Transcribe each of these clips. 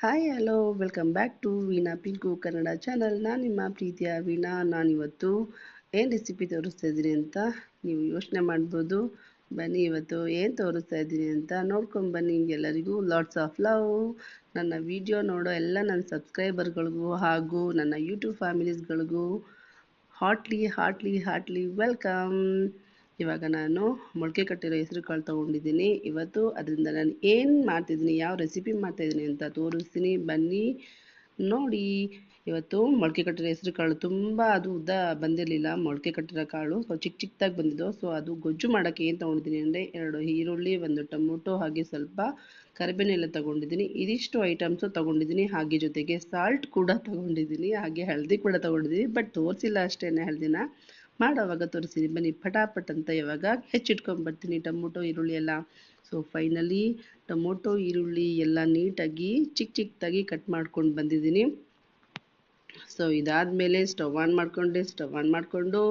Hi hello welcome back to Veena Pinku Kannada channel ನಾನು ನಿಮ್ಮ ಪ್ರೀತಿಯ ವೀಣಾ. ನಾನಿವತ್ತು ಏನು ರೆಸಿಪಿ ತೋರಿಸ್ತಾ ಇದ್ದೀನಿ ಅಂತ ನೀವು ಯೋಚನೆ ಮಾಡ್ಬೋದು. ಬನ್ನಿ, ಇವತ್ತು ಏನು ತೋರಿಸ್ತಾ ಇದ್ದೀನಿ ಅಂತ ನೋಡ್ಕೊಂಡು ಬನ್ನಿ. ಎಲ್ಲರಿಗೂ ಲಾಟ್ಸ್ ಆಫ್ ಲವ್ ನನ್ನ ವಿಡಿಯೋ ನೋಡೋ ಎಲ್ಲ ನನ್ನ ಸಬ್ಸ್ಕ್ರೈಬರ್ಗಳಿಗೂ ಹಾಗೂ ನನ್ನ ಯೂಟ್ಯೂಬ್ ಫ್ಯಾಮಿಲೀಸ್ಗಳಿಗೂ ಹಾಟ್ಲಿ ಹಾಟ್ಲಿ ಹಾಟ್ಲಿ ವೆಲ್ಕಮ್ ಇವಾಗ ನಾನು ಮೊಳಕೆ ಕಟ್ಟಿರೋ ಹೆಸರು ಕಾಳು ತೊಗೊಂಡಿದ್ದೀನಿ. ಇವತ್ತು ಅದರಿಂದ ನಾನು ಏನು ಮಾಡ್ತಿದ್ದೀನಿ, ಯಾವ ರೆಸಿಪಿ ಮಾಡ್ತಾಯಿದ್ದೀನಿ ಅಂತ ತೋರಿಸ್ತೀನಿ. ಬನ್ನಿ, ನೋಡಿ. ಇವತ್ತು ಮೊಳಕೆ ಕಟ್ಟಿರೋ ಹೆಸರು ಕಾಳು ತುಂಬ ಅದು ಉದ್ದ ಬಂದಿರಲಿಲ್ಲ. ಮೊಳಕೆ ಕಟ್ಟಿರೋ ಕಾಳು ಸೊ ಚಿಕ್ಕ ಚಿಕ್ಕದಾಗಿ ಬಂದಿದ್ದು ಸೊ ಅದು ಗೊಜ್ಜು ಮಾಡೋಕ್ಕೆ ಏನು ತೊಗೊಂಡಿದ್ದೀನಿ ಅಂದರೆ ಎರಡು ಈರುಳ್ಳಿ, ಒಂದು ಟೊಮೊಟೊ, ಹಾಗೆ ಸ್ವಲ್ಪ ಕರಿಬೇನೆಲ್ಲ ತೊಗೊಂಡಿದ್ದೀನಿ. ಇದಿಷ್ಟು ಐಟಮ್ಸು ತೊಗೊಂಡಿದ್ದೀನಿ. ಹಾಗೆ ಜೊತೆಗೆ ಸಾಲ್ಟ್ ಕೂಡ ತೊಗೊಂಡಿದ್ದೀನಿ. ಹಾಗೆ ಹಳದಿ ಕೂಡ ತೊಗೊಂಡಿದ್ದೀನಿ. ಬಟ್ ತೋರಿಸಿಲ್ಲ ಅಷ್ಟೇ ಹಳದಿನ ಮಾಡೋವಾಗ ತೋರಿಸ್ತೀನಿ. ಬನ್ನಿ, ಪಟಾಪಟ್ ಅಂತ ಇವಾಗ ಹೆಚ್ಚಿಟ್ಕೊಂಡ್ಬರ್ತೀನಿ ಟೊಮೊಟೊ, ಈರುಳ್ಳಿ ಎಲ್ಲ. ಸೊ ಫೈನಲಿ ಟೊಮೊಟೊ, ಈರುಳ್ಳಿ ಎಲ್ಲ ನೀಟಾಗಿ ಚಿಕ್ಕ ಚಿಕ್ಕದಾಗಿ ಕಟ್ ಮಾಡ್ಕೊಂಡು ಬಂದಿದ್ದೀನಿ. ಸೊ ಇದಾದಮೇಲೆ ಸ್ಟವ್ ಆನ್ ಮಾಡಿಕೊಂಡೆ ಸ್ಟವ್ ಆನ್ ಮಾಡಿಕೊಂಡು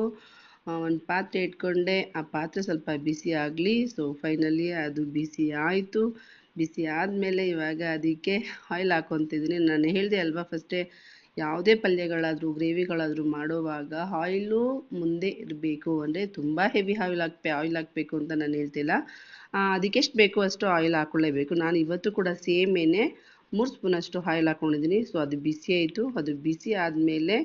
ಒಂದು ಪಾತ್ರೆ ಇಟ್ಕೊಂಡೆ. ಆ ಪಾತ್ರೆ ಸ್ವಲ್ಪ ಬಿಸಿ ಆಗಲಿ. ಸೊ ಫೈನಲಿ ಅದು ಬಿಸಿ ಆಯಿತು. ಬಿಸಿ ಆದಮೇಲೆ ಇವಾಗ ಅದಕ್ಕೆ ಆಯಿಲ್ ಹಾಕೊತಿದ್ದೀನಿ. ನಾನು ಹೇಳಿದೆ ಅಲ್ವಾ ಫಸ್ಟೇ ಯಾವುದೇ ಪಲ್ಯಗಳಾದರೂ, ಗ್ರೇವಿಗಳಾದರೂ ಮಾಡುವಾಗ ಆಯಿಲು ಮುಂದೆ ಇರಬೇಕು. ಅಂದರೆ ತುಂಬ ಹೆವಿ ಆಯಿಲ್ ಹಾಕ್ಬೇ ಆಯಿಲ್ ಹಾಕಬೇಕು ಅಂತ ನಾನು ಹೇಳ್ತಿಲ್ಲ. ಅದಕ್ಕೆಷ್ಟು ಬೇಕೋ ಬೇಕು ಅಷ್ಟು ಆಯಿಲ್ ಹಾಕ್ಕೊಳ್ಳೇಬೇಕು ನಾನು ಇವತ್ತು ಕೂಡ ಸೇಮೇನೆ ಮೂರು ಸ್ಪೂನಷ್ಟು ಆಯಿಲ್ ಹಾಕ್ಕೊಂಡಿದ್ದೀನಿ ಸೊ ಅದು ಬಿಸಿ ಆಯಿತು. ಅದು ಬಿಸಿ ಆದಮೇಲೆ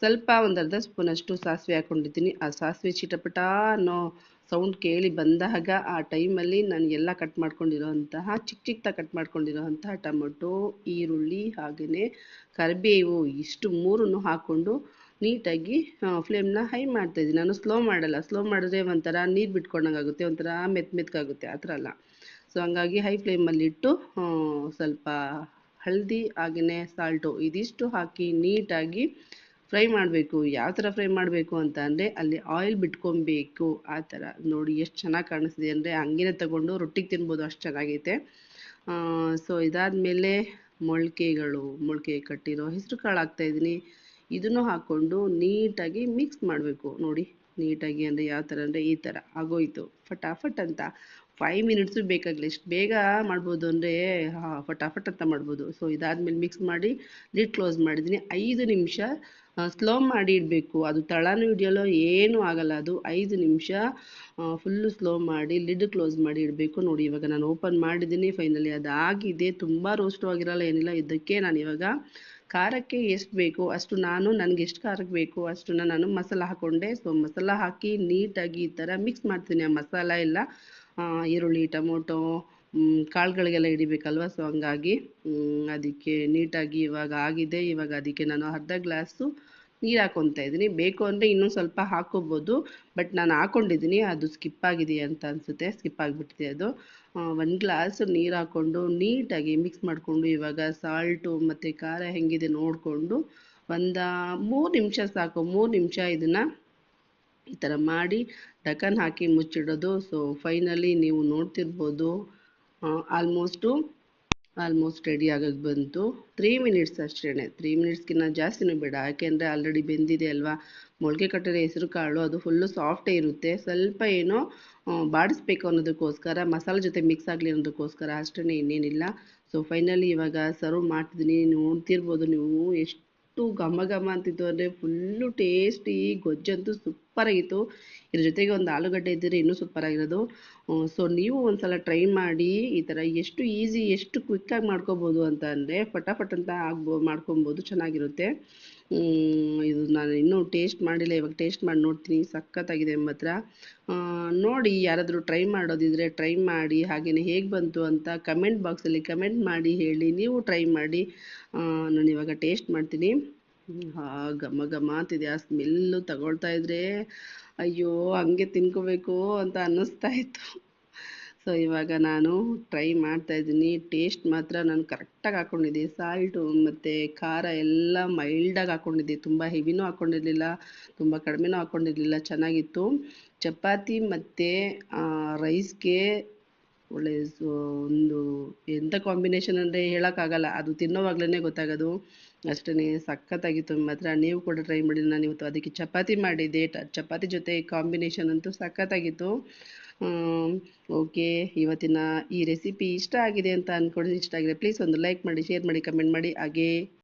ಸ್ವಲ್ಪ ಒಂದು ಅರ್ಧ ಸ್ಪೂನಷ್ಟು ಸಾಸಿವೆ ಹಾಕ್ಕೊಂಡಿದ್ದೀನಿ ಆ ಸಾಸಿವೆ ಚಿಟಪಟ ಅನ್ನೋ ಸೌಂಡ್ ಕೇಳಿ ಬಂದಾಗ, ಆ ಟೈಮಲ್ಲಿ ನಾನು ಎಲ್ಲ ಕಟ್ ಮಾಡ್ಕೊಂಡಿರೋಂತಹ ಚಿಕ್ಕ ಚಿಕ್ಕದಾಗಿ ಕಟ್ ಮಾಡ್ಕೊಂಡಿರೋಂತಹ ಟೊಮೊಟೊ, ಈರುಳ್ಳಿ ಹಾಗೆಯೇ ಕರಿಬೇವು ಇಷ್ಟು ಮೂರನ್ನು ಹಾಕ್ಕೊಂಡು ನೀಟಾಗಿ ಫ್ಲೇಮ್ನ ಹೈ ಮಾಡ್ತಾಯಿದ್ದೀನಿ ನಾನು ಸ್ಲೋ ಮಾಡಲ್ಲ. ಸ್ಲೋ ಮಾಡಿದ್ರೆ ಒಂಥರ ನೀರು ಬಿಟ್ಕೊಂಡಂಗೆ ಆಗುತ್ತೆ ಒಂಥರ ಮೆತ್ ಮೆತ್ಕಾಗುತ್ತೆ ಆ ಥರ ಅಲ್ಲ. ಸೊ ಹಂಗಾಗಿ ಹೈ ಫ್ಲೇಮಲ್ಲಿಟ್ಟು ಸ್ವಲ್ಪ ಹಳದಿ ಹಾಗೆಯೇ ಸಾಲ್ಟು ಇದಿಷ್ಟು ಹಾಕಿ ನೀಟಾಗಿ ಫ್ರೈ ಮಾಡಬೇಕು. ಯಾವ ಥರ ಫ್ರೈ ಮಾಡಬೇಕು ಅಂತ ಅಂದರೆ, ಅಲ್ಲಿ ಆಯಿಲ್ ಬಿಟ್ಕೊಬೇಕು. ಆ ಥರ ನೋಡಿ ಎಷ್ಟು ಚೆನ್ನಾಗಿ ಕಾಣಿಸ್ತಿದೆ ಅಂದರೆ, ಹಂಗೇನೆ ತಗೊಂಡು ರೊಟ್ಟಿಗೆ ತಿನ್ಬೋದು, ಅಷ್ಟು ಚೆನ್ನಾಗೈತೆ. ಸೊ ಇದಾದಮೇಲೆ ಮೊಳಕೆಗಳು, ಮೊಳಕೆ ಕಟ್ಟಿರೋ ಹೆಸರು ಕಾಳು ಹಾಕ್ತಾಯಿದ್ದೀನಿ ಇದನ್ನು ಹಾಕ್ಕೊಂಡು ನೀಟಾಗಿ ಮಿಕ್ಸ್ ಮಾಡಬೇಕು. ನೋಡಿ, ನೀಟಾಗಿ ಅಂದರೆ ಯಾವ ಥರ ಅಂದರೆ ಈ ಥರ ಆಗೋಯ್ತು. ಫಟಾಫಟ್ ಅಂತ. ಫೈವ್ ಮಿನಿಟ್ಸು ಬೇಕಾಗಲಿ. ಎಷ್ಟು ಬೇಗ ಮಾಡ್ಬೋದು ಅಂದರೆ ಫಟಾಫಟ್ ಅಂತ ಮಾಡ್ಬೋದು. ಸೊ ಇದಾದಮೇಲೆ ಮಿಕ್ಸ್ ಮಾಡಿ ಲಿಡ್ ಕ್ಲೋಸ್ ಮಾಡಿದ್ದೀನಿ. ಐದು ನಿಮಿಷ ಸ್ಲೋ ಮಾಡಿ ಇಡಬೇಕು. ಅದು ತಳನೂ ಹಿಡಿಯಲ್ಲ ಏನೂ ಆಗಲ್ಲ ಅದು. ಐದು ನಿಮಿಷ ಫುಲ್ಲು ಸ್ಲೋ ಮಾಡಿ ಲಿಡ್ ಕ್ಲೋಸ್ ಮಾಡಿ ಇಡಬೇಕು. ನೋಡಿ, ಇವಾಗ ನಾನು ಓಪನ್ ಮಾಡಿದ್ದೀನಿ. ಫೈನಲಿ ಅದು ಆಗಿದೆ ತುಂಬ ರೋಸ್ಟು ಆಗಿರಲ್ಲ, ಏನಿಲ್ಲ. ಇದಕ್ಕೆ ನಾನು ಇವಾಗ ಖಾರಕ್ಕೆ ಎಷ್ಟು ಬೇಕು? ಅಷ್ಟು ನಾನು, ನನಗೆ ಎಷ್ಟು ಖಾರಕ್ಕೆ ಬೇಕು? ಅಷ್ಟು ನಾನು ಮಸಾಲ ಹಾಕ್ಕೊಂಡೆ ಸೊ ಮಸಾಲ ಹಾಕಿ ನೀಟಾಗಿ ಈ ಥರ ಮಿಕ್ಸ್ ಮಾಡ್ತೀನಿ. ಆ ಮಸಾಲ ಎಲ್ಲ ಈರುಳ್ಳಿ, ಟೊಮೊಟೊ ಕಾಳುಗಳಿಗೆಲ್ಲ ಹಿಡಿಬೇಕಲ್ವ? ಸೊ ಹಂಗಾಗಿ ಅದಕ್ಕೆ ನೀಟಾಗಿ ಇವಾಗ ಆಗಿದೆ. ಇವಾಗ ಅದಕ್ಕೆ ನಾನು ಅರ್ಧ ಗ್ಲಾಸು ನೀರು ಹಾಕೊತ ಇದ್ದೀನಿ. ಬೇಕು ಅಂದರೆ ಇನ್ನೂ ಸ್ವಲ್ಪ ಹಾಕ್ಕೋಬೋದು ಬಟ್ ನಾನು ಹಾಕ್ಕೊಂಡಿದ್ದೀನಿ ಅದು ಸ್ಕಿಪ್ ಆಗಿದೆಯಾ ಅಂತ ಅನಿಸುತ್ತೆ. ಸ್ಕಿಪ್ ಆಗಿಬಿಟ್ಟಿದೆ ಅದು. ಒಂದು ಗ್ಲಾಸ್ ನೀರು ಹಾಕ್ಕೊಂಡು ನೀಟಾಗಿ ಮಿಕ್ಸ್ ಮಾಡಿಕೊಂಡು ಇವಾಗ ಸಾಲ್ಟು ಮತ್ತು ಖಾರ ಹೆಂಗಿದೆ ನೋಡಿಕೊಂಡು ಒಂದು ಮೂರು ನಿಮಿಷ ಸಾಕು. ಮೂರು ನಿಮಿಷ ಇದನ್ನು ಈ ಥರ ಮಾಡಿ ಡಕನ್ ಹಾಕಿ ಮುಚ್ಚಿಡೋದು. ಸೊ ಫೈನಲಿ ನೀವು ನೋಡ್ತಿರ್ಬೋದು ಆಲ್ಮೋಸ್ಟು ಆಲ್ಮೋಸ್ಟ್ ರೆಡಿ ಆಗೋಕ್ಕೆ ಬಂತು. ತ್ರೀ ಮಿನಿಟ್ಸ್ ಅಷ್ಟೇ ತ್ರೀ ಮಿನಿಟ್ಸ್ಗಿನ್ನ ಜಾಸ್ತಿನೂ ಬೇಡ. ಯಾಕೆಂದರೆ ಆಲ್ರೆಡಿ ಬೆಂದಿದೆ ಅಲ್ವಾ? ಮೊಳಕೆ ಕಟ್ಟಿರೋ ಹೆಸರು ಕಾಳು, ಅದು ಫುಲ್ಲು ಸಾಫ್ಟೇ ಇರುತ್ತೆ. ಸ್ವಲ್ಪ ಏನೋ ಬಾಡಿಸ್ಬೇಕು ಅನ್ನೋದಕ್ಕೋಸ್ಕರ, ಮಸಾಲೆ ಜೊತೆ ಮಿಕ್ಸ್ ಆಗಲಿ ಅನ್ನೋದಕ್ಕೋಸ್ಕರ ಅಷ್ಟೇ ಇನ್ನೇನಿಲ್ಲ. ಸೊ ಫೈನಲಿ ಇವಾಗ ಸರ್ವ್ ಮಾಡ್ತಿದ್ದೀನಿ ನೋಡ್ತಿರ್ಬೋದು ನೀವು ಎಷ್ಟು ಘಮ ಘಮ ಅಂತಿತ್ತು. ಅಂದರೆ ಫುಲ್ಲು ಟೇಸ್ಟಿ ಗೊಜ್ಜಂತೂ ಸೂಪರಾಗಿತ್ತು ಇದ್ರ ಜೊತೆಗೆ ಒಂದು ಆಲೂಗಡ್ಡೆ ಇದ್ದರೆ ಇನ್ನೂ ಸೂಪರಾಗಿರೋದು ಸೊ ನೀವು ಒಂದ್ಸಲ ಟ್ರೈ ಮಾಡಿ ಈ ಥರ ಎಷ್ಟು ಈಸಿ ಎಷ್ಟು ಕ್ವಿಕ್ಕಾಗಿ ಮಾಡ್ಕೋಬೋದು ಅಂತ ಅಂದರೆ ಫಟಾಫಟ್ ಅಂತ ಆಗ್ಬೋ ಮಾಡ್ಕೊಬೋದು, ಚೆನ್ನಾಗಿರುತ್ತೆ. ಇದು ನಾನು ಇನ್ನೂ ಟೇಸ್ಟ್ ಮಾಡಿಲ್ಲ, ಇವಾಗ ಟೇಸ್ಟ್ ಮಾಡಿ ನೋಡ್ತೀನಿ, ಸಖತ್ತಾಗಿದೆ ಮಾತ್ರ. ನೋಡಿ ಯಾರಾದರೂ ಟ್ರೈ ಮಾಡೋದಿದ್ರೆ ಟ್ರೈ ಮಾಡಿ ಹಾಗೆಯೇ ಹೇಗೆ ಬಂತು ಅಂತ ಕಮೆಂಟ್ ಬಾಕ್ಸಲ್ಲಿ ಕಮೆಂಟ್ ಮಾಡಿ ಹೇಳಿ, ನೀವು ಟ್ರೈ ಮಾಡಿ. ನಾನು ಇವಾಗ ಟೇಸ್ಟ್ ಮಾಡ್ತೀನಿ. ಹಾ, ಘಮ ಘಮ ಅಂತಿದೆ, ಆ ಸ್ಮೆಲ್ಲು ತಗೊಳ್ತಾ ಇದ್ರೆ ಅಯ್ಯೋ, ಹಂಗೆ ತಿನ್ಕೋಬೇಕು ಅಂತ ಅನ್ನಿಸ್ತಾ ಇತ್ತು. ಸೊ ಇವಾಗ ನಾನು ಟ್ರೈ ಮಾಡ್ತಾ ಇದ್ದೀನಿ. ಟೇಸ್ಟ್ ಮಾತ್ರ ನಾನು ಕರೆಕ್ಟಾಗಿ ಹಾಕ್ಕೊಂಡಿದ್ದೆ ಸಾಲ್ಟು ಮತ್ತು ಖಾರ ಎಲ್ಲ ಮೈಲ್ಡಾಗಿ ಹಾಕ್ಕೊಂಡಿದ್ದೆ ತುಂಬ ಹೆವಿನೂ ಹಾಕ್ಕೊಂಡಿರಲಿಲ್ಲ ತುಂಬ ಕಡಿಮೆನೂ ಹಾಕ್ಕೊಂಡಿರಲಿಲ್ಲ ಚೆನ್ನಾಗಿತ್ತು. ಚಪಾತಿ ಮತ್ತು ರೈಸ್ಗೆ ಒಳ್ಳೆಯ ಒಂದು ಎಂಥ ಕಾಂಬಿನೇಷನ್ ಅಂದರೆ ಹೇಳೋಕ್ಕಾಗಲ್ಲ. ಅದು ತಿನ್ನೋವಾಗ್ಲೇ ಗೊತ್ತಾಗೋದು. ಅಷ್ಟೇ ಸಖತ್ತಾಗಿತ್ತು ಮಾತ್ರ. ನೀವು ಕೂಡ ಟ್ರೈ ಮಾಡಿ. ನಾನು ಇವತ್ತು ಅದಕ್ಕೆ ಚಪಾತಿ ಮಾಡಿದ್ದೆ. ಚಪಾತಿ ಜೊತೆ ಕಾಂಬಿನೇಷನ್ ಅಂತೂ ಸಖತ್ತಾಗಿತ್ತು. ಓಕೆ ಇವತ್ತಿನ ಈ ರೆಸಿಪಿ ಇಷ್ಟ ಆಗಿದೆ ಅಂತ ಅಂದ್ಕೊಂಡು ಇಷ್ಟ ಆಗಿದೆ. ಪ್ಲೀಸ್ ಒಂದು ಲೈಕ್ ಮಾಡಿ ಶೇರ್ ಮಾಡಿ ಕಮೆಂಟ್ ಮಾಡಿ. ಹಾಗೇ.